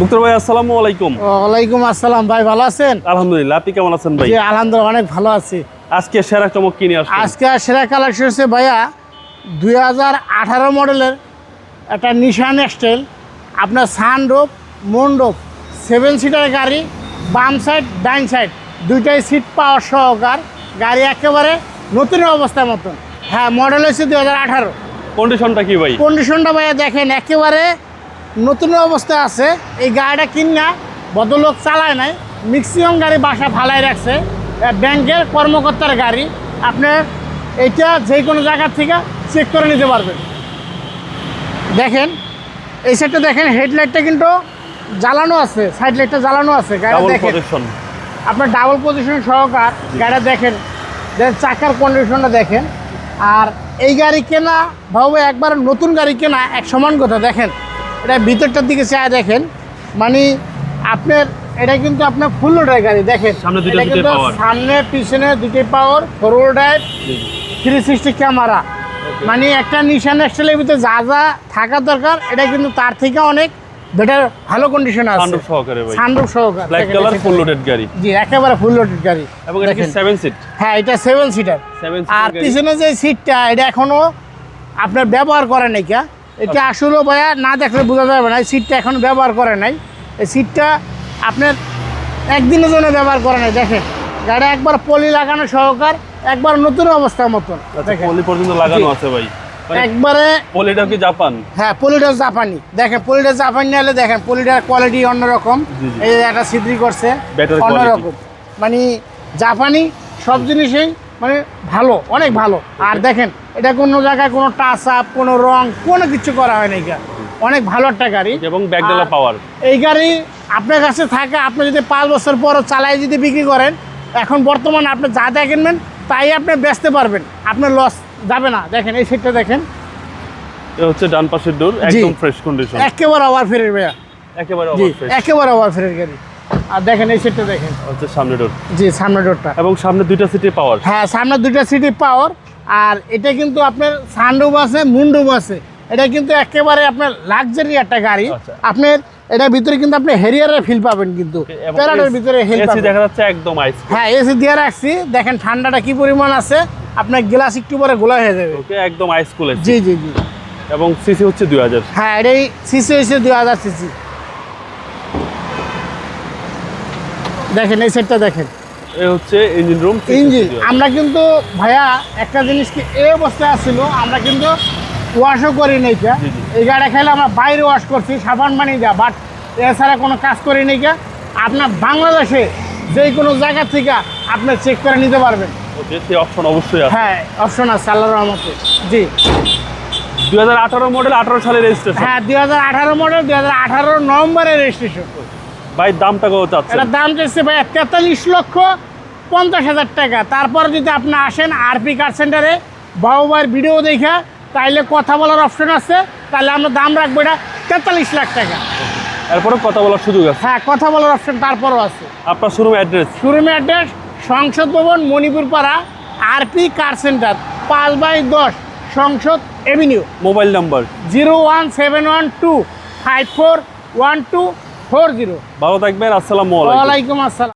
মুক্তার ভাই আসসালামু আলাইকুম। ওয়ালাইকুম আসসালাম ভাই ভালো আছেন? আলহামদুলিল্লাহ আপনি কেমন আছেন ভাই? জি আলহামদুলিল্লাহ অনেক ভালো আছি। আজকে সেরা চমক কিনে আসছেন আজকে সেরা কালেকশন হচ্ছে ভাইয়া দুই হাজার আঠারো মডেলের একটা নিশান এক্সটেল আপনার সানরোপ মন্ডপ সেভেন সিটার গাড়ি বাম সাইড ডাইন সাইড দুইটাই সিট পাওয়ার সহকার গাড়ি একেবারে নতুন অবস্থার মতন। হ্যাঁ মডেল হচ্ছে দুই হাজার আঠারো। কন্ডিশনটা কি ভাই? কন্ডিশনটা ভাইয়া দেখেন একেবারে নতুন অবস্থায় আছে। এই গাড়িটা কিনা ভদ্রলোক চালায় নাই। ম্যাক্সিমাম গাড়ি বাসা ফালাই রাখছে। ব্যাংকের কর্মকর্তার গাড়ি। আপনি এটা যে কোনো জায়গা থেকে চেক করে নিতে পারবেন। দেখেন এই সাইডটা দেখেন হেডলাইটটা কিন্তু জ্বালানো আছে সাইড লাইটটা জ্বালানো আছে। গাড়ি দেখেন। আপনার ডাবল পজিশন সহকার গাড়িটা দেখেন। চাকার কন্ডিশনটা দেখেন। আর এই গাড়ি কেনা ভাবে একবার নতুন গাড়ি কেনা এক সমান কথা। দেখেন এটা ভিতরটার দিকে চায় দেখেন। মানে আপনার এটা কিন্তু আপনার ফুল লোডের গাড়ি দেখেন। সামনে পিছনে দুটোই power forward drive three sixty camera মানে একটা নিশান এক্সটেলের ভিতরে যা যা থাকা দরকার এটা কিন্তু তার থেকে অনেক বেটার ভালো কন্ডিশন আছে। সানরুফ সহকারে ভাই। সানরুফ সহকার। ব্ল্যাক কালার ফুল লোডেড গাড়ি। জি একেবারে ফুল লোডেড গাড়ি। এবং এটা কি দেখেন। সেভেন সিট হ্যাঁ এটা সেভেন সিটার সেভেন আর পিছনে যে সিটটা এটা এখনও আপনার ব্যবহার করে নাই কা। এটা আসলে ভাইয়া না দেখলে বোঝা যাবে না এই সিটটা এখনও ব্যবহার করে নাই। এই সিটটা আপনার একদিনের জন্য ব্যবহার করে নাই দেখেন। গাড়ি একবার পলি লাগানো সহকার একবার নতুন অবস্থার মতন পলি পর্যন্ত লাগানো আছে ভাই। মানে একবারে পলিটা কি জাপান? হ্যাঁ পলিটা জাপানি। দেখেন পলিটা জাপানি নিলে দেখেন পলিটার কোয়ালিটি অন্যরকম। এই একটা সিদ্রি করছে অন্যরকম। মানে জাপানি সব জিনিসই মানে ভালো অনেক ভালো। আর দেখেন এটা কোনো জায়গায় কোনো টাচ আপ কোনো রং কোনো কিছু করা হয় না এটা অনেক ভালো একটা গাড়ি। এবং ব্যাকডালা আর পাওয়ার এই গাড়ি আপনার কাছে থাকে আপনি যদি পাঁচ বছর পর চালাই যদি বিক্রি করেন এখন বর্তমানে আপনি যা কিনবেন তাই আপনি বেচতে পারবেন। আপনার লস যাবে না। দেখেন এই সিটটা দেখেন। হচ্ছে ডান পাশের ডোর একদম ফ্রেশ কন্ডিশন একেবারে ওভার ফেরের ভাইয়া। একেবারে ফ্রেশ একেবারে ওভার ফেরের গাড়ি। আর দেখেন এই সিটটা দেখেন। হচ্ছে সামনে ডোর জি সামনে ডোরটা এবং সামনে দুইটা সিটে পাওয়ার হ্যাঁ সামনে দুইটা সিটি পাওয়ার আর এটা কিন্তু আপনার সানরুফ আছে মুন্ডুপ আছে। এটা কিন্তু একেবারে আপনার লাক্সারি একটা গাড়ি। আচ্ছা। আপনার এটার ভিতরে কিন্তু আপনি হেরিয়ারের ফিল পাবেন কিন্তু। প্যারাডের ভিতরে হেল পাবেন। দেখা যাচ্ছে একদম আইস হ্যাঁ এসি দিয়ে রাখছি। দেখেন ঠান্ডাটা কি পরিমাণ আছে। আপনার গ্লাস একটু পরে গোলা হয়ে যাবে। ওকে একদম আইস কুল জি জি জি। এবং সিসি হচ্ছে দুই হাজার। হ্যাঁ এটাই সিসি হয়েছে দুই হাজার সিসি দেখেন এই সেটটা দেখেন। এ হচ্ছে ইঞ্জিন রুম ইঞ্জিন আমরা কিন্তু ভাইয়া একটা জিনিস কি এই অবস্থায় আসছিল আমরা কিন্তু ওয়াশও করি নাই কা। এই গাড়ি খেলে আমরা বাইরে ওয়াশ করছি সাবান মানি যা বাট এছাড়া কোনো কাজ করি নাই কে। আপনার বাংলাদেশে যে কোনো জায়গা থেকে আপনি চেক করে নিতে পারবেন। অপশন অবশ্যই হ্যাঁ অপশন আছে আল্লাহর রহমতে। জি। দুই হাজার আঠারো মডেল আঠারো সালের রেজিস্ট্রেশন হ্যাঁ দুই হাজার আঠারো মডেল দুই আঠারো নভেম্বরের রেজিস্ট্রেশন ভাই দামটা কত চাচ্ছেন? এটার দাম চাইছে ভাই তেতাল্লিশ লক্ষ পঞ্চাশ হাজার টাকা। তারপর যদি আপনি আসেন আরপি কার সেন্টারে বাবুবার ভিডিও দেখা তাইলে কথা বলার অপশন আছে তাহলে আমরা দাম রাখব এটা তেতাল্লিশ লাখ টাকা। এরপরে কথা বলার সুযোগ আছে? হ্যাঁ কথা বলার অপশন তারপরও আছে। আপনার শোরুম অ্যাড্রেস শোরুমের অ্যাড্রেস সংসদ ভবন মণিপুর পাড়া আরপি কার সেন্টার পাঁচ বাই দশ সংসদ avenue mobile number zero one seven one two five four one two four zero. ভালো থাকবেন আসসালাম আলাইকুম। আসসালাম।